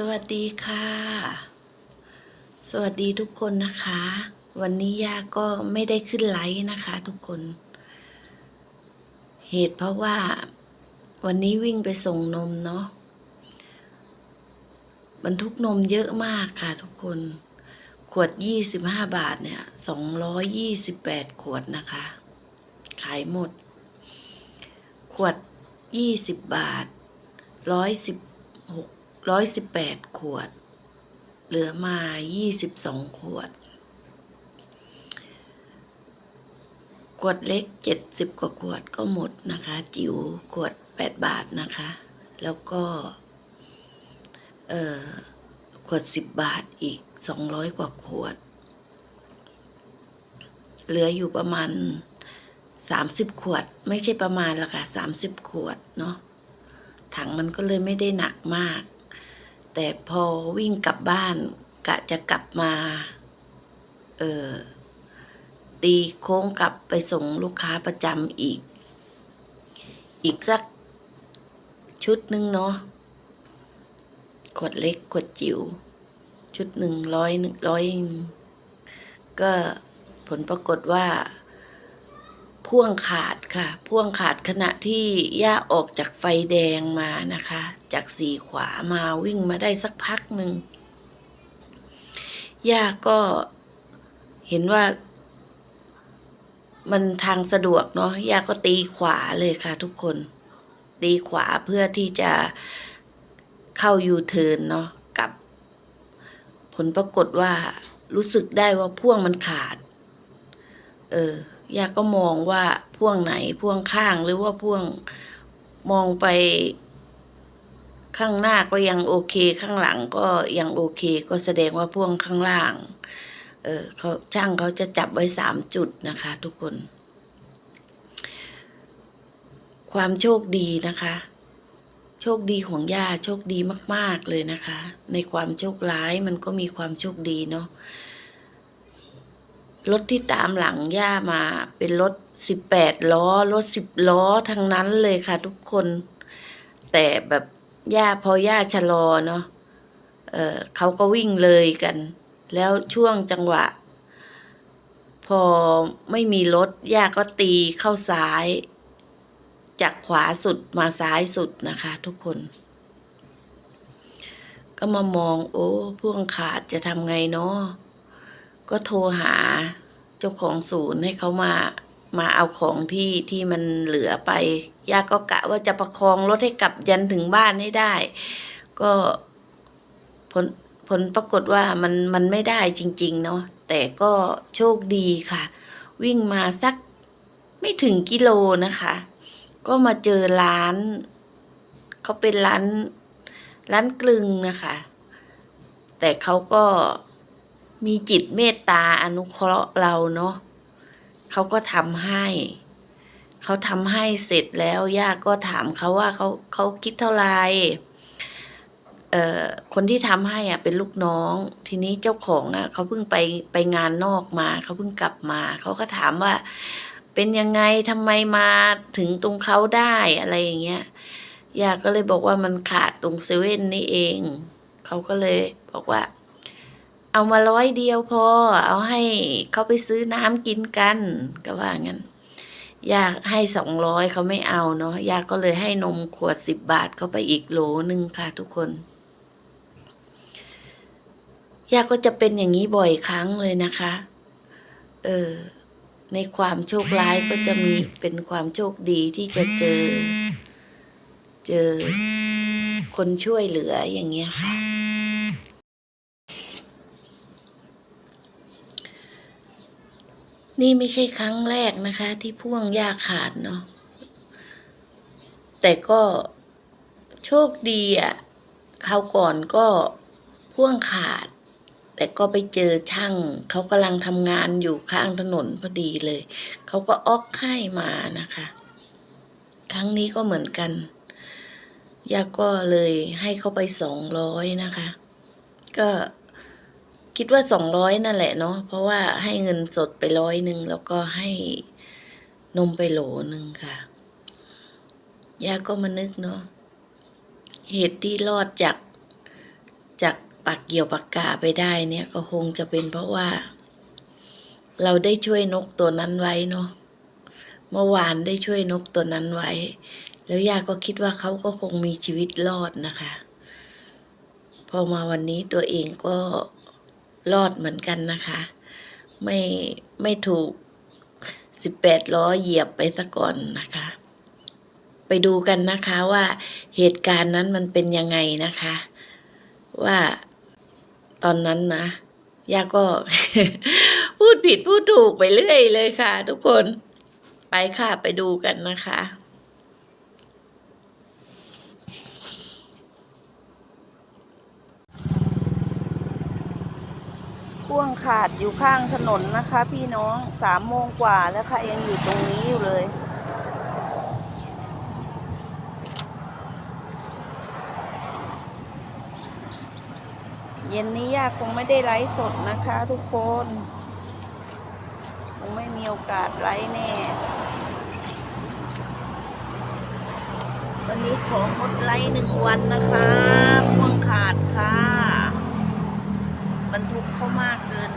สวัสดีค่ะ สวัสดีทุกคนนะคะ วันนี้ย่าก็ไม่ได้ขึ้นไลฟ์นะคะทุกคน เหตุเพราะว่า วันนี้วิ่งไปส่งนมเนาะบรรทุกนมเยอะมากค่ะทุกคน ขวดยี่สิบห้าบาทเนี่ยสองร้อยยี่สิบแปดขวดนะคะ ขายหมด ขวดยี่สิบบาทร้อยสิบหก ร้อยสิบแปดขวด เหลือมายี่สิบสองขวด ขวดเล็กเจ็ดสิบกว่าขวดก็หมดนะคะ จิ๋วขวดแปดบาทนะคะ แล้วก็เอ่อขวดสิบบาทอีกสองร้อยกว่าขวด เหลืออยู่ประมาณสามสิบขวด ไม่ใช่ประมาณละค่ะสามสิบขวดเนาะถังมันก็เลยไม่ได้หนักมาก แต่พอวิ่งกลับบ้าน กะจะกลับมา เออตีโค้งกลับไปส่งลูกค้าประจำอีก อีกสักชุดหนึ่งเนาะขวดเล็กขวดจิ๋วชุดหนึ่งร้อยหนึ่งร้อยก็ผลปรากฏว่า พ่วงขาดค่ะ พ่วงขาดขณะที่ย่าออกจากไฟแดงมานะคะ จากสีขวามาวิ่งมาได้สักพักหนึ่งย่าก็เห็นว่า มันทางสะดวกเนาะย่าก็ตีขวาเลยค่ะทุกคน ตีขวาเพื่อที่จะเข้ายูเทิร์นเนาะกับ ผลปรากฏว่ารู้สึกได้ว่าพ่วงมันขาด เออ ย่าก็มองว่าพ่วงไหนพ่วงข้างหรือว่าพ่วงมองไปข้างหน้าก็ยังโอเค ข้างหลังก็ยังโอเค ก็แสดงว่าพ่วงข้างล่าง เออเขาช่างเขาจะจับไว้สามจุดนะคะ ทุกคน ความโชคดีนะคะ โชคดีของย่าโชคดีมาก ๆเลยนะคะ ในความโชคร้ายมันก็มีความโชคดีเนาะ รถที่ตามหลังย่ามาเป็นรถสิบแปดล้อ รถสิบล้อทั้งนั้นเลยค่ะทุกคน แต่แบบย่าพอย่าชะลอเนาะเออเขาก็วิ่งเลยกัน แล้วช่วงจังหวะ พอไม่มีรถย่าก็ตีเข้าซ้าย จากขวาสุดมาซ้ายสุดนะคะ ทุกคน ก็มามอง โอ้พ่วงขาดจะทำไงเนาะ ก็โทรหาเจ้าของศูนย์ให้เขามามาเอาของที่ที่มันเหลือไปย่าก็กะว่าจะประคองรถให้กลับยันถึงบ้านให้ได้ ก็ผลผลปรากฏว่ามันมันไม่ได้จริง ๆ เนาะแต่ก็โชคดีค่ะ วิ่งมาสักไม่ถึงกิโลนะคะ ก็มาเจอร้านเขาเป็นร้านร้านกลึงนะคะ แต่เขาก็ มีจิตเมตตาอนุเคราะห์เราเนาะเขาก็ทำให้ เขาทำให้เสร็จแล้วย่าก็ถามเขาว่าเขาเขาคิดเท่าไหร่เอ่อคนที่ทำให้อะเป็นลูกน้อง ทีนี้เจ้าของอะเขาเพิ่งไปไปงานนอกมาเขาเพิ่งกลับมา เขาก็ถามว่า เป็นยังไงทำไมมาถึงตรงเขาได้อะไรอย่างเงี้ยย่าก็เลยบอกว่ามันขาดตรงเซเว่นนี่เอง เขาก็เลยบอกว่า เอามาร้อยเดียวพอ เอาให้เขาไปซื้อน้ำกินกัน ก็ว่างั้นอยากให้สองร้อยเขาไม่เอาเนาะยาก็เลยให้นมขวดสิบบาทเขาไปอีกโหลหนึ่งค่ะทุกคนยาก็จะเป็นอย่างนี้บ่อยครั้งเลยนะคะ เออ ในความโชคร้ายก็จะมีเป็นความโชคดีที่จะเจอ เจอคนช่วยเหลืออย่างเงี้ยค่ะ นี่ไม่ใช่ครั้งแรกนะคะ ที่พ่วงยาขาดเนาะแต่ก็โชคดีอะ่ะคราวก่อนก็พ่วงขาด แต่ก็ไปเจอช่างเขากำลังทำงานอยู่ข้างถนนพอดีเลย เขาก็ออกให้มานะคะ ครั้งนี้ก็เหมือนกันยาก็เลยให้เขาไปสองร้อยนะคะ ก็ คิดว่าสองร้อยนั่นแหละเนาะเพราะว่าให้เงินสดไปร้อยหนึ่งแล้วก็ให้นมไปโหลหนึ่งค่ะย่าก็มานึกเนาะเหตุที่รอดจากจากปากเกี่ยวปากกาไปได้เนี่ย ก็คงจะเป็นเพราะว่า เราได้ช่วยนกตัวนั้นไว้เนาะเมื่อวานได้ช่วยนกตัวนั้นไว้ แล้วย่าก็คิดว่าเขาก็คงมีชีวิตรอดนะคะ พอมาวันนี้ตัวเองก็ รอดเหมือนกันนะคะ ไม่ไม่ถูกสิบแปดล้อเหยียบไปซะก่อนนะคะ ไปดูกันนะคะว่าเหตุการณ์นั้นมันเป็นยังไงนะคะ ว่าตอนนั้นนะย่าก็ พูดผิดพูดถูกไปเรื่อยเลยค่ะ ทุกคนไปค่ะไปดูกันนะคะ พ่วงขาดอยู่ข้างถนนนะคะ พี่น้องสามโมงกว่าแล้วค่ะยังอยู่ตรงนี้อยู่เลย เย็นนี้ย่าคงไม่ได้ไลฟ์สดนะคะทุกคน คงไม่มีโอกาสไลฟ์แน่วันนี้ของดไลฟ์หนึ่งวันนะคะพ่วงขาดค่ะ บรรทุกเขามากเกิน